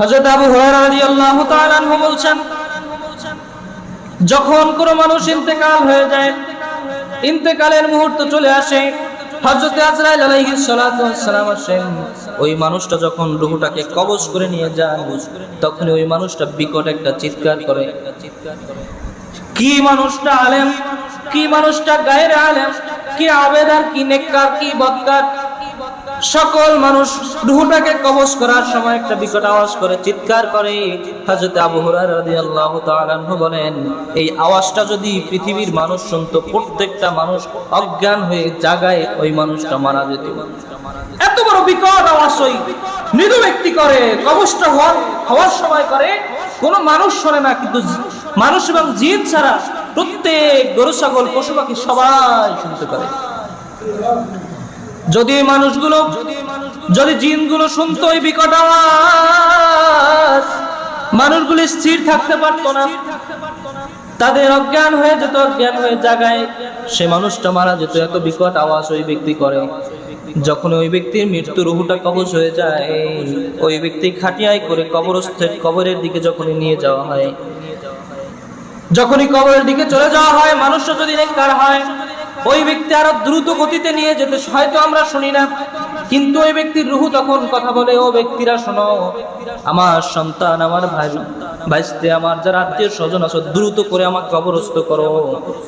হযরত আবু আনহু বলছেন, যখন কোনো মানুষ ইন্তেকাল হয়ে যায়, ইন্তেকালের মুহূর্ত চলে আসে, হযরত আজরাইল আলাইহিস সালাতু ওয়াসসালাম আসেন। ওই মানুষটা যখন রূহটাকে কবজ করে নিয়ে যায় তখন ওই মানুষটা বিকট একটা চিৎকার করে। কি মানুষটা আলেম? কি মানুষটা গায়ের আলেম? কি আবেদার, কি নেককার, কি বদকার? সকল মানুষ রুহটাকে কবজ করার সময় একটা বিকট আওয়াজ করে চিৎকার করে। হযরত আবু হুরায়রা তাআলা বলেন, এই আওয়াজটা যদি পৃথিবীর মানুষ শুনতো, প্রত্যেকটা মানুষ অজ্ঞান হয়ে জাগায়, ওই মানুষটা মারা যেত। এত বড় বিকট আওয়াজ ওই মৃদু ব্যক্তি করে কবজটা হওয়ার হওয়ার সময় করে। কোনো মানুষ শোনে না, কিন্তু মানুষ এবং জিন ছাড়া প্রত্যেক গরু, ছাগল, পশু পাখি সবাই শুনতে পারে। যদি মানুষগুলো, যদি জিনগুলো শুনতো ওই বিকট আওয়াজ, মানুষগুলো স্থির থাকতে পারতো না। তাদের অজ্ঞান হয়ে যেত, অজ্ঞান হয়ে জাগায়। সে মানুষটা মারা যেত, এত বিকট আওয়াজ ওই ব্যক্তি করে। যখন ওই ব্যক্তির মৃত্যু রুহুটা কবজ হয়ে যায়, ওই ব্যক্তি খাটিয়ায় করে কবরস্থের কবরের দিকে যখনই নিয়ে যাওয়া হয়, যখনই কবরের দিকে চলে যাওয়া হয়, মানুষটা যদি নেককার হয় ওই ব্যক্তি আরও দ্রুত গতিতে নিয়ে যেতে, হয়তো আমরা শুনি না। কিন্তু ওই ব্যক্তির রুহু তখন কথা বলে, ও ব্যক্তিরা, শোনো, আমার সন্তান, আমার ভাই, ভাইস্তে, আমার যারা আত্মীয় স্বজন আছো, দ্রুত করে আমাকে কবরস্থ করো।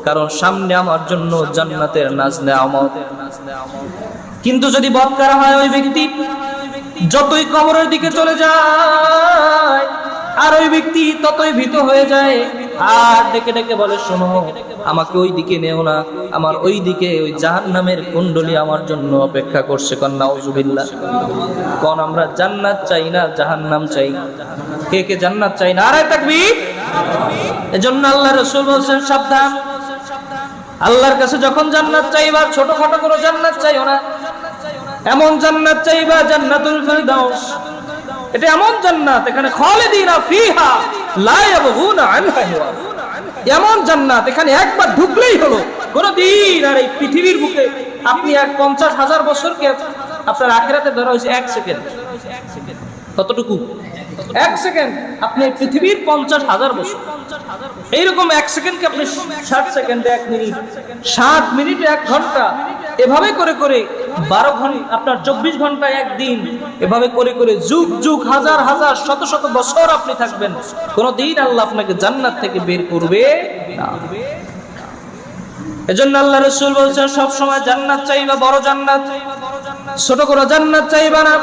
কারণ সামনে আমার জন্য জান্নাতের নাচ নেয়ামত কিন্তু যদি বৎকার হয় ওই ব্যক্তি, যতই কবরের দিকে চলে যায়, আর ওই ব্যক্তি ততই ভীত হয়ে যায় আর ডেকে ডেকে বলে, শোনো, আমাকে ওই দিকে নেও না। আমার ওই দিকে ওই জাহান নামের কুণ্ডলী আমার জন্য অপেক্ষা করছে। কন্যা ওজুবিল্লা কোন, আমরা জান্নাত চাই না জাহান নাম চাই। কে কে জান্নাত চাই না? আরে থাকবি এজন্য আল্লাহ রসুল বলছেন, সাবধান। আল্লাহর কাছে যখন জান্নাত চাইবা, ছোটখাটো কোনো জান্নাত চাইও না। এমন জান্নাত চাইবা, জান্নাতুল ফিরদাউস। এটা এমন জান্নাত, এখানে খালিদিনা ফিহা লা ইয়াবগুনা আনহা এমন জান্নাত, এখানে একবার ঢুকলেই হলো। কোনদিন আর এই পৃথিবীর বুকে আপনি এক পঞ্চাশ হাজার বছরকে আপনার আখেরাতে ধরা হয়েছে এক সেকেন্ড। কতটুকু? এক সেকেন্ড। আপনি পৃথিবীর পঞ্চাশ হাজার বছর। এইরকম এক সেকেন্ডকে আপনি ষাট সেকেন্ডে, এক মিনিট ষাট মিনিটে, এক ঘণ্টা এভাবে করে করে বারো ঘণ্টা আপনার চব্বিশ ঘণ্টা একদিন। এভাবে করে করে যুগ যুগ, হাজার হাজার, শত শত বছর আপনি থাকবেন। কোনদিন আল্লাহ আপনাকে জান্নাত থেকে বের করবে না। এজন্য আল্লাহ রসুল বলছেন, সবসময় জান্নাত চাইবা, বড় জান্নাত। ছোট করে জান্নাত চাইবা না।